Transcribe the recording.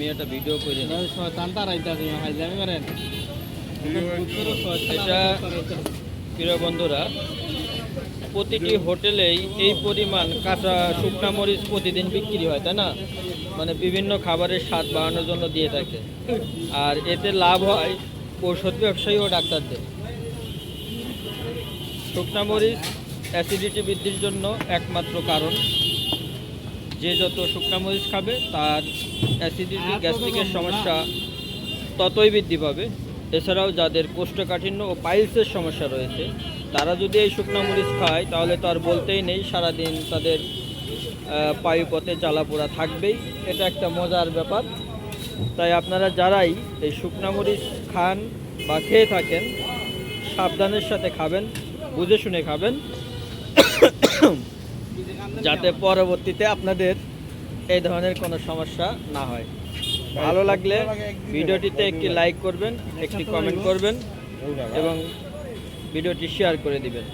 আমি একটা ভিডিও করে হাইজামি করেন এটা প্রিয় বন্ধুরা প্রতিটি হোটেলেই এই পরিমাণ কাঁচা শুকনা মরিচ প্রতিদিন বিক্রি হয় তাই না? মানে বিভিন্ন খাবারের স্বাদ বাড়ানোর জন্য দিয়ে থাকে। আর এতে লাভ হয় ঔষধ ব্যবসায়ী ও ডাক্তারদের। শুকনা মরিচ অ্যাসিডিটি বৃদ্ধির জন্য একমাত্র কারণ। যে যত শুকনা মরিচ খাবে তার অ্যাসিডিটি গ্যাস্ট্রিকের সমস্যা ততই বৃদ্ধি পাবে। এছাড়াও যাদের কোষ্ঠকাঠিন্য ও পাইলসের সমস্যা রয়েছে তারা যদি এই শুকনো মরিচ খায় তাহলে তো আর বলতেই নেই সারাদিন তাদের পায়ুপথে জ্বালাপোড়া থাকবেই। এটা একটা মজার ব্যাপার। তাই আপনারা যারাই এই শুকনো মরিচ খান বা খেয়ে থাকেন সাবধানের সাথে খাবেন বুঝে শুনে খাবেন। যাতে পরবর্তীতে আপনাদের এই ধরনের কোনো সমস্যা না হয়। ভালো লাগলে ভিডিওটিতে একটি লাইক করবেন, একটি কমেন্ট করবেন এবং ভিডিওটি শেয়ার করে দিবেন।